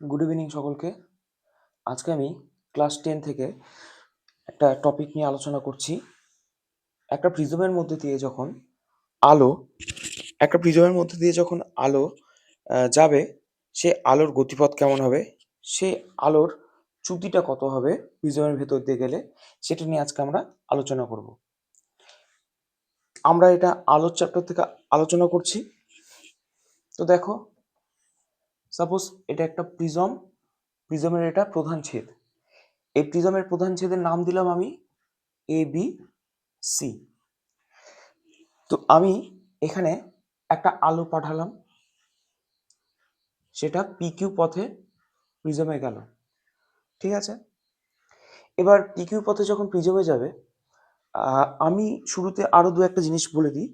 Good evening সকলকে। আজকে আমি ক্লাস টেন থেকে একটা টপিক নিয়ে আলোচনা করছি। একটা প্রিজমের মধ্যে দিয়ে যখন আলো, একটা প্রিজমের মধ্যে দিয়ে যখন আলো যাবে, সে আলোর গতিপথ কেমন হবে? সে আলোর চ্যুতিটা কত হবে প্রিজমের ভেতর দিয়ে গেলে? সেটা নিয়ে আজকে আমরা আলোচনা করব। আমরা এটা আলোর চ্যাপ্টার থেকে আলোচনা করছি। তো দেখো সাপোজ এটা একটা প্রিজম প্রিজমের এটা প্রধান ছেদ। এই প্রিজমের প্রধান ছেদের নাম দিলাম আমি এ বি সি তো আমি এখানে একটা আলো পাঠালাম। সেটা পিকিউ পথে প্রিজমে গেল। ঠিক আছে? এবার পিকিউ পথে যখন প্রিজমে যাবে আমি শুরুতে আরও দু একটা জিনিস বলে দিই।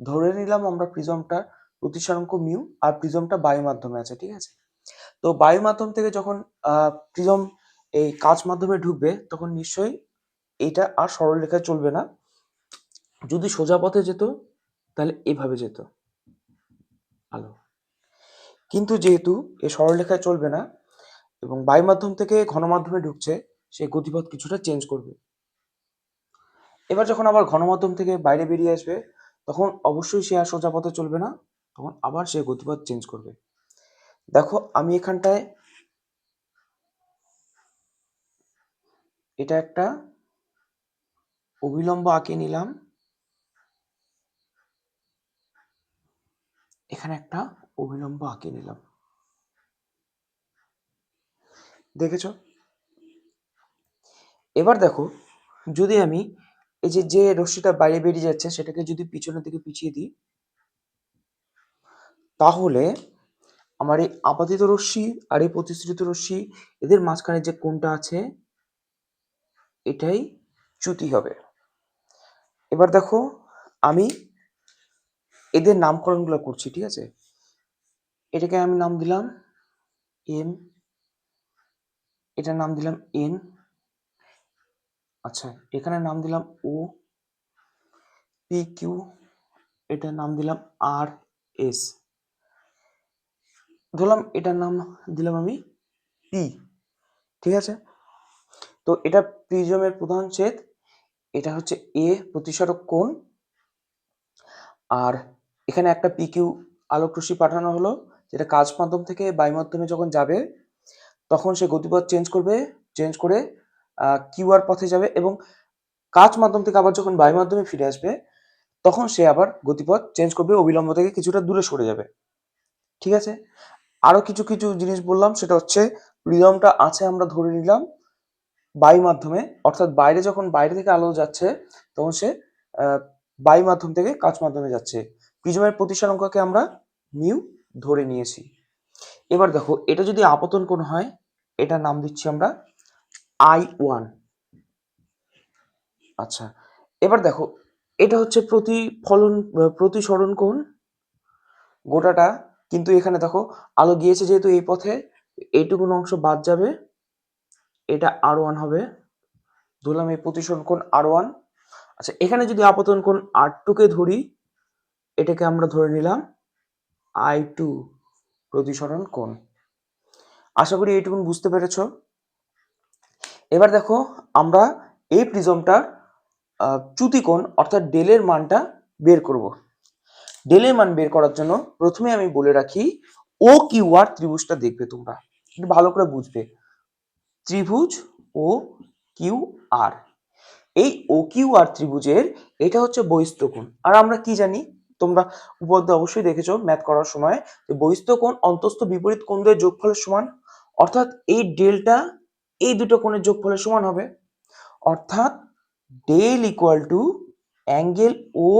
ধরে নিলাম আমরা প্রিজমটা প্রতিসারাঙ্ক মিউ আর প্রিজমটা বায়ু মাধ্যমে আছে, ঠিক আছে? তো বায়ু মাধ্যম থেকে যখন প্রিজম এই কাঁচ মাধ্যমে ঢুকবে, তখন নিশ্চয়ই এটা আর সরলরেখায় চলবে না। যদি সোজা পথে যেত, তাহলে এভাবে যেত। আলো। কিন্তু যেহেতু এ সরলরেখায় চলবে না এবং বায়ু মাধ্যম থেকে ঘন মাধ্যমে ঢুকছে, সে গতিপথ কিছুটা চেঞ্জ করবে। এবার যখন আবার ঘন মাধ্যম থেকে বাইরে বেরিয়ে আসবে, তখন অবশ্যই সে আর সোজা পথে চলবে না। তখন আবার সে গতিপথ চেঞ্জ করবে। দেখো, আমি এখানটায় এটা একটা অবিলম্ব আঁকে নিলাম। এখানে একটা অবিলম্ব আঁকে নিলাম। দেখেছ? এবার দেখো, যদি আমি এই যে যে রশ্মিটা বাইরে বেরিয়ে যাচ্ছে, সেটাকে যদি পিছনের দিকে পিছিয়ে দিই তাহলে আমার এই আপাতিত রশ্মি আর এই প্রতিশ্রুত রশ্মি, এদের মাঝখানে যে কোণটা আছে, এটাই চ্যুতি হবে। এবার দেখো, আমি এদের নামকরণগুলো করছি, ঠিক আছে? এটাকে আমি নাম দিলাম এম, এটার নাম দিলাম এন আচ্ছা এখানে নাম দিলাম ও, পি, কিউ, এটার নাম দিলাম আর, এস। ধরলাম এটার নাম দিলাম আমি পি ঠিক আছে? তো এটা প্রিজমের প্রধান ছেদ, এটা হচ্ছে এ প্রতিসারক কোণ, আর এখানে একটা পি কিউ আলোক পাঠানো হলো, যেটা কাজ মাধ্যম থেকে বায়ু মাধ্যমে যখন যাবে, তখন সে গতিপথ চেঞ্জ করবে চেঞ্জ করে কিউআর পথে যাবে এবং কাজ মাধ্যম থেকে আবার যখন বায়ু মাধ্যমে ফিরে আসবে, তখন সে আবার গতিপথ চেঞ্জ করবে, অবিলম্ব থেকে কিছুটা দূরে সরে যাবে, ঠিক আছে? আরও কিছু কিছু জিনিস বললাম, সেটা হচ্ছে প্রিজমটা আছে আমরা ধরে নিলাম বায়ু মাধ্যমে, অর্থাৎ বাইরে যখন বাইরে থেকে আলো যাচ্ছে, তখন সে বায়ু মাধ্যম থেকে কাচ মাধ্যমে যাচ্ছে। প্রিজমের প্রতিসারাঙ্ককে আমরা মিউ ধরে নিয়েছি। এবার দেখো, এটা যদি আপতন কোণ হয়, এটার নাম দিচ্ছি আমরা আই ওয়ান আচ্ছা এবার দেখো, এটা হচ্ছে প্রতিফলন, প্রতিসরণ কোণ, গোটাটা কিন্তু এখানে দেখো, আলো গিয়েছে যেহেতু এই পথে, এইটুকুন অংশ বাদ যাবে, এটা আর ওয়ান হবে। ধরলাম এই প্রতিসরণ কোণ আর ওয়ান আচ্ছা এখানে যদি আপতন কোণ আর টুকে ধরি, এটাকে আমরা ধরে নিলাম আই টু প্রতিসরণ কোণ। আশা করি এইটুকুন বুঝতে পেরেছ। এবার দেখো, আমরা এই প্রিজমটার চ্যুতিকোণ অর্থাৎ ডেলের মানটা বের করব। ডেলের মান বের করার জন্য প্রথমে আমি বলে রাখি ও কিউ আর ত্রিভুজটা দেখবে তোমরা। একটু ভালো করে বুঝবে। ত্রিভুজ ও কিউ আর এই ও কিউ আর ত্রিভুজের এটা হচ্ছে বহিস্থ কোণ আর আমরা কি জানি? তোমরা উপপাদ্য অবশ্যই দেখেছ ম্যাথ করার সময়, যে বহিস্থ কোণ অন্তস্থ বিপরীত কোণদের যোগফলের সমান। অর্থাৎ এই ডেলটা এই দুটো কোণের যোগফলের সমান হবে। অর্থাৎ del equal to angle O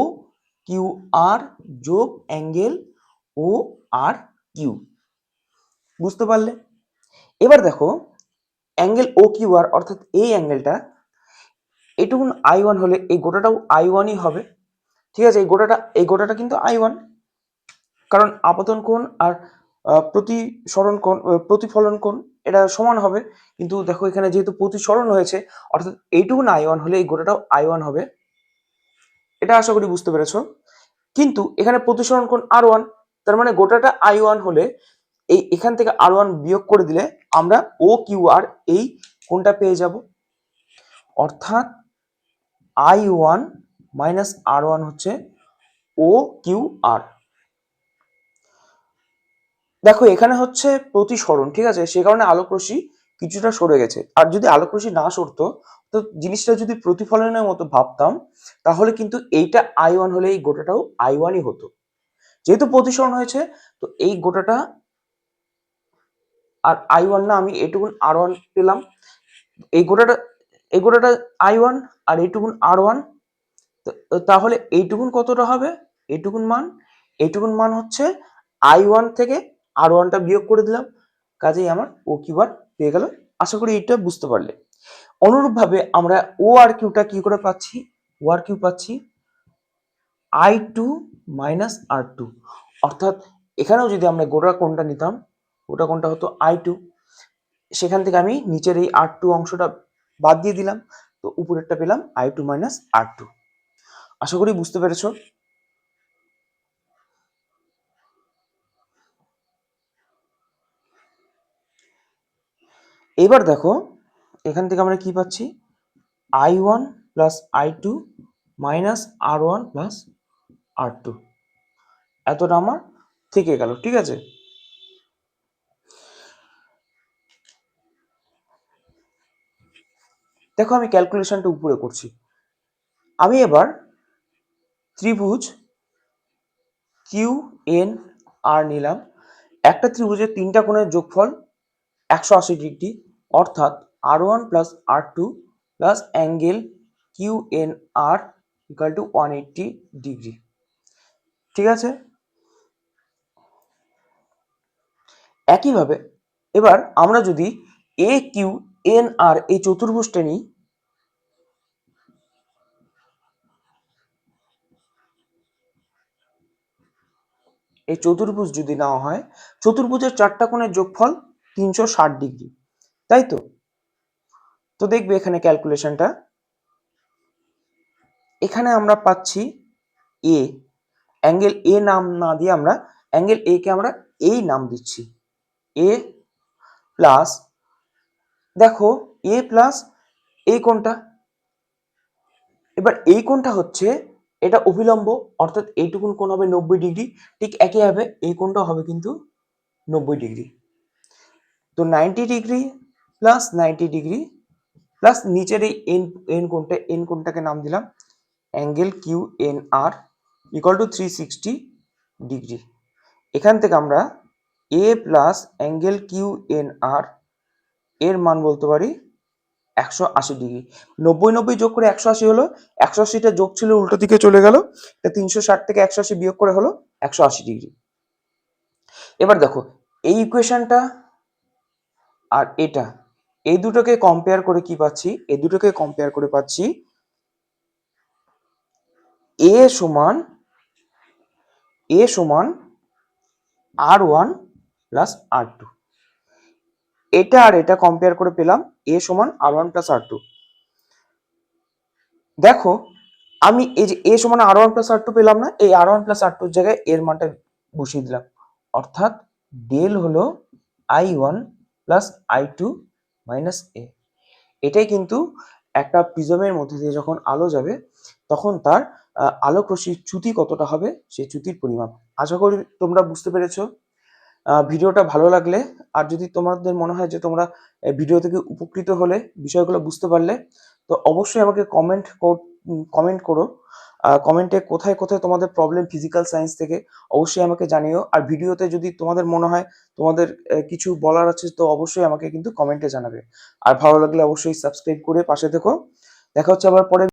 Q R যোগ অ্যাঙ্গেল ও আর কিউ। বুঝতে পারলে? এবার দেখো, অ্যাঙ্গেল ও কিউ আর অর্থাৎ এই অ্যাঙ্গেলটা, এটুকুন আই ওয়ান হলে এই গোটাটাও আই ওয়ানই হবে। ঠিক আছে, এই গোটাটা এই গোটাটা কিন্তু আই ওয়ান। কারণ আপতন কোণ আর প্রতিসরণ কোণ প্রতিফলন কোণ, এটা সমান হবে। কিন্তু দেখো এখানে যেহেতু প্রতিসরণ হয়েছে, অর্থাৎ এইটুকুন আই ওয়ান হলে এই গোটাটাও আই ওয়ান হবে। এটা আশা করি বুঝতে পেরেছ। কিন্তু এখানে প্রতিসরণ কোণ আর ওয়ান তার মানে গোটাটা আই ওয়ান হলে এই এখান থেকে আর ওয়ান বিয়োগ করে দিলে আমরা ও কিউ আর এই কোনটা পেয়ে যাব। অর্থাৎ I one minus R one হচ্ছে ও কিউ আর দেখো, এখানে হচ্ছে প্রতিসরণ, ঠিক আছে? সে কারণে আলোক রশ্মি কিছুটা সরে গেছে। আর যদি আলোক রশ্মি না সরতো তো জিনিসটা যদি প্রতিফলনের মতো ভাবতাম, তাহলে কিন্তু এইটা আই ওয়ান হলে এই গোটাটাও আই ওয়ানই হতো। যেহেতু প্রতিসরণ হয়েছে, তো এই গোটাটা আর আই ওয়ান না, আমি এটুকুন আর ওয়ান পেলাম। এই গোটাটা এই গোটাটা আই ওয়ান আর এইটুকুন আর ওয়ান তাহলে এইটুকুন কতটা হবে? এইটুকুন মান এইটুকুন মান হচ্ছে আই ওয়ান থেকে আর ওয়ানটা বিয়োগ করে দিলাম। কাজেই আমার ও কিউ আর পেয়ে গেল। আশা করি এইটা বুঝতে পারলে। অনুরূপভাবে আমরা ও আর কিউটা কি করে পাচ্ছি? ও আর কিউ পাচ্ছি I two minus R two অর্থাৎ এখানেও যদি আমরা গোটা কোনটা নিতাম, গোটা কোনটা হতো আই টু সেখান থেকে আমি নিচের এই আর টু অংশটা বাদ দিয়ে দিলাম, তো উপরেরটা পেলাম I two minus R two আশা করি বুঝতে পেরেছ? এবার দেখো এখান থেকে আমরা কি পাচ্ছি? I one plus I two minus R one plus R two এতটা আমার থেকে গেল, ঠিক আছে? দেখো আমি ক্যালকুলেশনটা উপরে করছি। আমি এবার ত্রিভুজ কিউ এন আর নিলাম। একটা ত্রিভুজের তিনটা কোণের যোগফল একশো আশি ডিগ্রি, অর্থাৎ R one plus R two plus angle Q N R equal to one eighty degree ঠিক আছে? একইভাবে এবার আমরা যদি এ কিউ এন আর এই চতুর্ভুজটা নিই, এই চতুর্ভুজ যদি নেওয়া হয়, চতুর্ভুজের চারটা কোণের যোগফল তিনশো ষাট ডিগ্রি তাই তো? তো দেখবে এখানে ক্যালকুলেশনটা এখানে আমরা পাচ্ছি এ অ্যাঙ্গেল এ নাম না দিয়ে আমরা অ্যাঙ্গেল এ কে আমরা এই নাম দিচ্ছি। এ প্লাস দেখো এ প্লাস এই কোনটা? এবার এই কোনটা হচ্ছে? এটা অভিলম্ব, অর্থাৎ এইটুকুন কোণ হবে নব্বই ডিগ্রি, ঠিক একইভাবে এই কোণটা হবে কিন্তু নব্বই ডিগ্রি। তো ninety degree plus ninety degree plus নিচের এই এন এন কোণটা এন কোনটাকে নাম দিলাম। Angle Q N R equal to three sixty degree এখান থেকে আমরা A plus angle Q N R এর মান বলতে পারি একশো আশি ডিগ্রি নব্বই নব্বই যোগ করে একশো আশি হলো, একশো আশিটা যোগ ছিল উল্টো দিকে চলে গেল তিনশো ষাট থেকে একশো আশি বিয়োগ করে হলো একশো আশি ডিগ্রি এবার দেখো, এই ইকুয়েশনটা আর এটা এই দুটোকে কম্পেয়ার করে কি পাচ্ছি? এই দুটোকে কম্পেয়ার করে পাচ্ছি এ সমান এ সমান R one plus R two এটা আর এটা কম্পেয়ার করে পেলাম এ সমান R one plus R two দেখো, আমি এই যে এ সমান R one plus R two পেলাম না, এই আর ওয়ান প্লাস আর টুর জায়গায় এর মানটা বসিয়ে দিলাম। অর্থাৎ ডেল হলো I one plus I two minus A এটাই কিন্তু একটা প্রিজমের মধ্যে দিয়ে যখন আলো যাবে, তখন তার আলোক রশ্মির চ্যুতি কতটা হবে সেই চ্যুতির পরিমাপ। আশা করি তোমরা বুঝতে পেরেছ। ভিডিওটা ভালো লাগলে, আর যদি তোমাদের মনে হয় যে তোমরা ভিডিও থেকে উপকৃত হলে বিষয়গুলো বুঝতে পারলে তো অবশ্যই আমাকে কমেন্ট কমেন্ট করো। কমেন্টে কোথায় কোথায় তোমাদের প্রবলেম ফিজিক্যাল সায়েন্স থেকে, অবশ্যই আমাকে জানিও। আর ভিডিওতে যদি তোমাদের মনে হয় তোমাদের কিছু বলার আছে, তো অবশ্যই আমাকে কিন্তু কমেন্টে জানাবে। আর ভালো লাগলে অবশ্যই সাবস্ক্রাইব করে পাশে থেকো। দেখা হচ্ছে আবার পরে